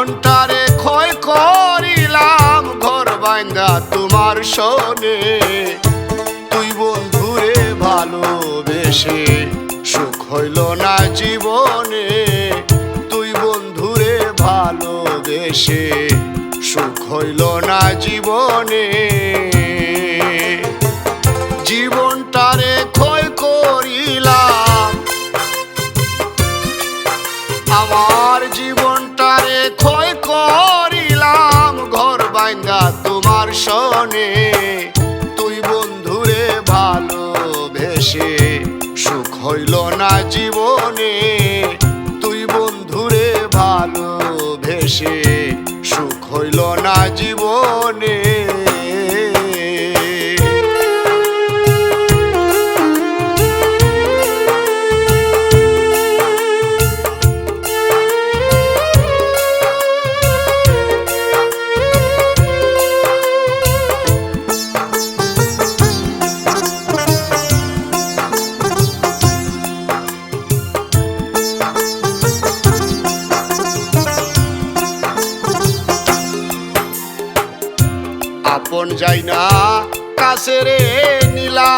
মনটারে ক্ষয় করিলাম, ঘর বাইন্দা তোমার সনে। তুই বন্ধুরে ভালোবেসে, সুখ হইল না জীবনে। তুই বন্ধুরে ভালোবেসে, সুখ হইল না জীবনে। সুখ হইল না জীবনে তুই বন্ধুরে ভালো ভেসে সুখ হইল না জীবনে। আপন যাই না, কাছে রে নিলাম।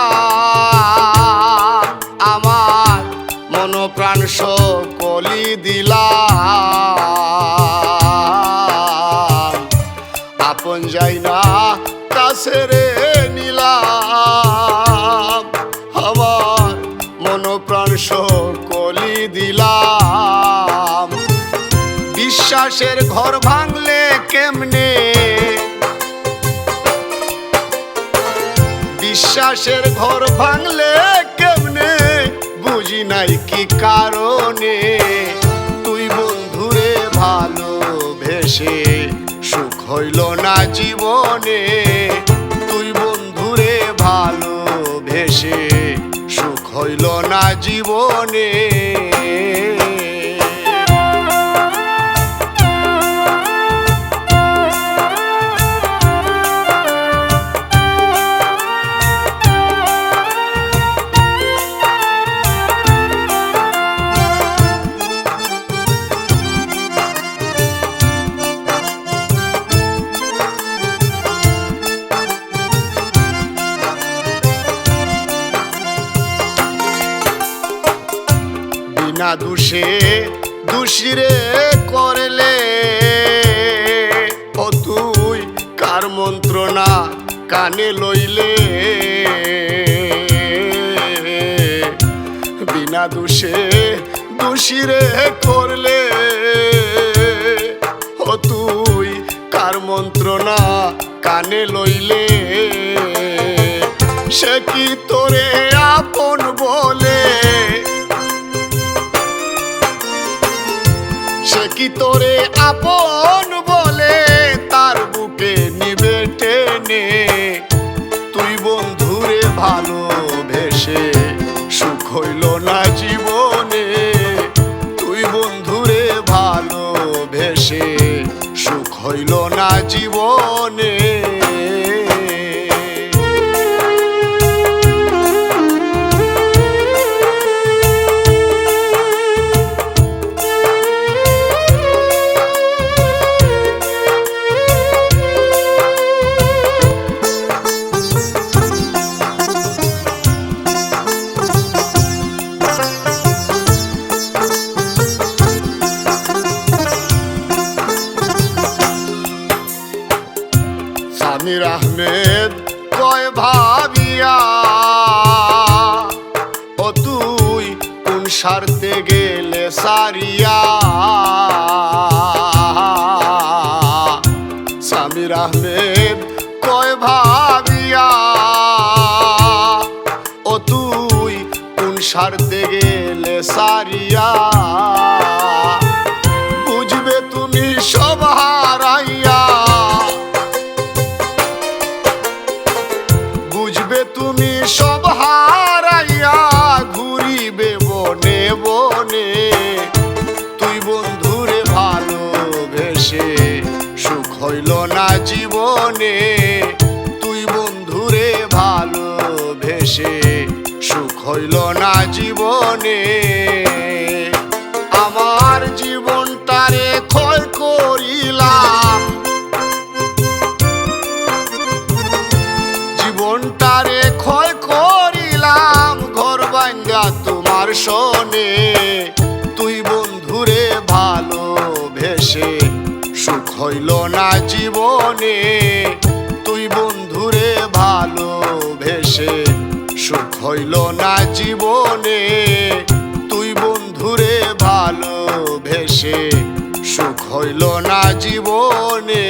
আমার মন প্রাণ সকলি দিলাম। আপন যাই না, কাছে রে নিলাম। আমার মন প্রাণ সকলি দিলাম। বিশ্বাসের ঘর ভাঙলে কেমনে বিশ্বাসের ঘর ভাঙলে কেমনে? বুঝি নাই কি কারণে? তুই বন্ধুরে ভালোবেসে সুখ হইল না জীবনে। তুই বন্ধুরে ভালো ভেসে সুখ হইল না জীবনে। দোষে দুষিরে করলে। ও তুই কার মন্ত্রণা কানে লইলে? বিনা দোষে দুষিরে করলে সে কি তোরে আপন বলে? তার বুকে নিবে টেনে। তুই বন্ধুরে ভালোবেসে, সুখ হইল না জীবনে। তুই বন্ধুরে ভালোবেসে, সুখ হইল না জীবনে। সারতে গেলে সারিয়া। সামির আহমেদ কয় ভাবিয়া। ও তুই কোন সারতে গেলে সারিয়া? ভালোবেসে সুখ হইল না জীবনে। আমার জীবনটারে ক্ষয় করিলাম। মনটারে ক্ষয় করিলাম, ঘর বাঙ্গা তোমার শোনে তুই বন্ধুরে ভালোবেসে সুখ হইল না জীবনে। তুই বন্ধুরে ভালোবেসে সুখ হইল না জীবনে তুই বন্ধুরে ভালোবেসে সুখ হইল না জীবনে।